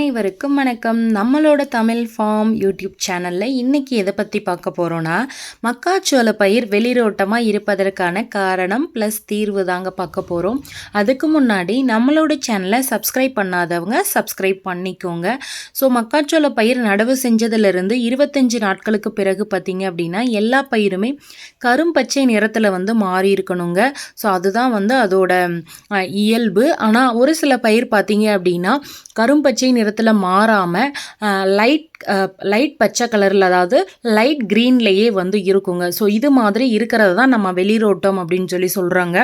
அனைவருக்கும் வணக்கம். நம்மளோட தமிழ் ஃபார்ம் யூடியூப் சேனலில் இன்றைக்கி எதை பற்றி பார்க்க போகிறோன்னா மக்காச்சோள பயிர் வெளிரோட்டமாக இருப்பதற்கான காரணம் ப்ளஸ் தீர்வு தாங்க பார்க்க போகிறோம் அதுக்கு முன்னாடி நம்மளோட சேனலை சப்ஸ்கிரைப் பண்ணாதவங்க சப்ஸ்கிரைப் பண்ணிக்கோங்க. ஸோ மக்காச்சோள பயிர் நடவு செஞ்சதுலேருந்து இருபத்தஞ்சி நாட்களுக்கு பிறகு பார்த்தீங்க அப்படின்னா எல்லா பயிருமே கரும்பச்சை நிறத்தில் வந்து மாறி இருக்கணுங்க. ஸோ அதுதான் வந்து அதோட இயல்பு. ஆனால் ஒரு சில பயிர் பார்த்தீங்க அப்படின்னா கரும்பச்சை நிறத்தில் மாறாமல் லைட் லைட் பச்சை கலரில் அதாவது லைட் க்ரீன்லேயே வந்து இருக்குங்க. ஸோ இது மாதிரி இருக்கிறது தான் நம்ம வெளிரோட்டம் அப்படின்னு சொல்லி சொல்கிறாங்க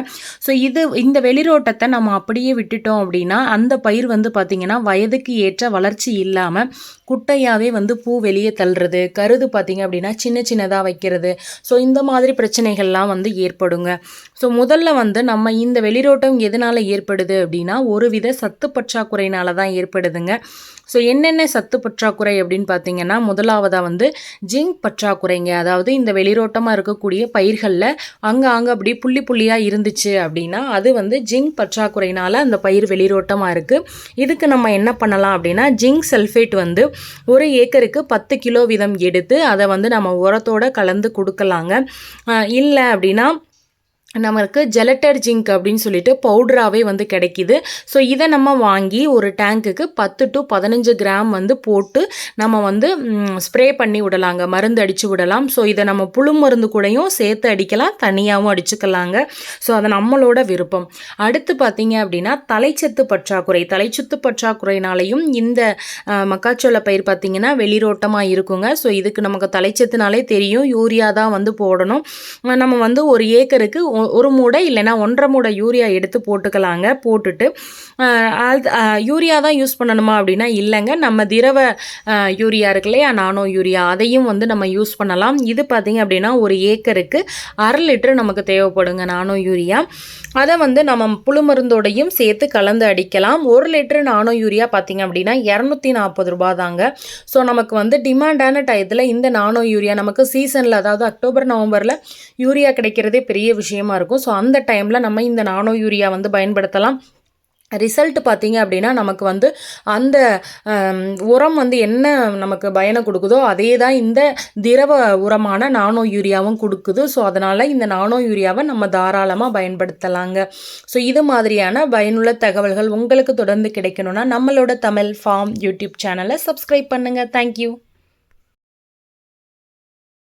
ஸோ இது இந்த வெளிரோட்டத்தை நம்ம அப்படியே விட்டுட்டோம் அப்படின்னா அந்த பயிர் வந்து பார்த்திங்கன்னா வயதுக்கு ஏற்ற வளர்ச்சி இல்லாமல் குட்டையாகவே வந்து பூ வெளியே தள்ளுறது கருது பார்த்திங்க அப்படின்னா சின்ன சின்னதாக வைக்கிறது. ஸோ இந்த மாதிரி பிரச்சனைகள்லாம் வந்து ஏற்படுங்க. ஸோ முதல்ல வந்து நம்ம இந்த வெளிரோட்டம் எதனால் ஏற்படுது அப்படின்னா ஒரு வித சத்து பற்றாக்குறையினால தான் ஏற்படுதுங்க. ஸோ என்னென்ன சத்து பற்றாக்குறை அப்படின்னு பார்த்தீங்கன்னா முதலாவதாக வந்து ஜிங்க் பற்றாக்குறைங்க. அதாவது இந்த வெளிரோட்டமாக இருக்கக்கூடிய பயிர்களில் அங்கே அங்கே அப்படி புள்ளி புள்ளியாக இருந்துச்சு அப்படின்னா அது வந்து ஜிங்க் பற்றாக்குறையினால் அந்த பயிர் வெளிரோட்டமாக இருக்குது இதுக்கு நம்ம என்ன பண்ணலாம் அப்படின்னா ஜிங்க் சல்ஃபேட் வந்து ஒரு ஏக்கருக்கு பத்து கிலோ வீதம் எடுத்து அதை வந்து நம்ம உரத்தோட கலந்து கொடுக்கலாங்க. இல்லை அப்படின்னா நமக்கு ஜெலட்டர் ஜிங்க் அப்படின்னு சொல்லிட்டு பவுடராகவே வந்து கிடைக்கிது. ஸோ இதை நம்ம வாங்கி ஒரு டேங்க்குக்கு பத்து டு பதினஞ்சு கிராம் வந்து போட்டு நம்ம வந்து ஸ்ப்ரே பண்ணி விடலாங்க. மருந்து அடித்து விடலாம். ஸோ இதை நம்ம புழு மருந்து கூடயும் சேர்த்து அடிக்கலாம். தனியாகவும் அடிச்சுக்கலாங்க. ஸோ அது நம்மளோட விருப்பம். அடுத்து பார்த்தீங்க அப்படின்னா தலைச்சத்து பற்றாக்குறை. தலைச்சத்து பற்றாக்குறையினாலையும் இந்த மக்காச்சோள பயிர் பார்த்திங்கன்னா வெளிரோட்டமாக இருக்குங்க. ஸோ இதுக்கு நமக்கு தலைச்சத்துனாலே தெரியும். யூரியா தான் வந்து போடணும். நம்ம வந்து ஒரு ஏக்கருக்கு ஒரு மூடை இல்லைன்னா ஒன்றரை மூடை யூரியா எடுத்து போட்டுக்கலாங்க. போட்டுட்டு அது யூரியா தான் யூஸ் பண்ணணுமா அப்படின்னா இல்லைங்க. நம்ம திரவ யூரியா இருக்கு இல்லையா நானோ யூரியா அதையும் வந்து நம்ம யூஸ் பண்ணலாம். இது பார்த்தீங்க அப்படின்னா ஒரு ஏக்கருக்கு அரை லிட்டர் நமக்கு தேவைப்படுங்க நானோ யூரியா. அதை வந்து நம்ம புழு மருந்தோடையும் சேர்த்து கலந்து அடிக்கலாம். ஒரு லிட்டர் நானோ யூரியா பார்த்தீங்க அப்படின்னா இரநூத்தி நாற்பது ரூபா தாங்க ஸோ நமக்கு வந்து டிமாண்டான டயத்தில் இந்த நானோ யூரியா நமக்கு சீசனில் அதாவது அக்டோபர் நவம்பரில் யூரியா கிடைக்கிறதே பெரிய விஷயம் இருக்கும். ஸோ அந்த டைமில் நம்ம இந்த நானோ யூரியா வந்து பயன்படுத்தலாம். ரிசல்ட் பார்த்தீங்க அப்படின்னா நமக்கு வந்து அந்த உரம் வந்து என்ன நமக்கு பயனை கொடுக்குதோ அதே தான் இந்த திரவ உரமான நானோ யூரியாவும் கொடுக்குது. ஸோ அதனால் இந்த நானோ யூரியாவை நம்ம தாராளமாக பயன்படுத்தலாங்க. ஸோ இது மாதிரியான பயனுள்ள தகவல்கள் உங்களுக்கு தொடர்ந்து கிடைக்கணும்னா நம்மளோட தமிழ் ஃபார்ம் யூடியூப் சேனலை சப்ஸ்கிரைப் பண்ணுங்கள் தேங்க்யூ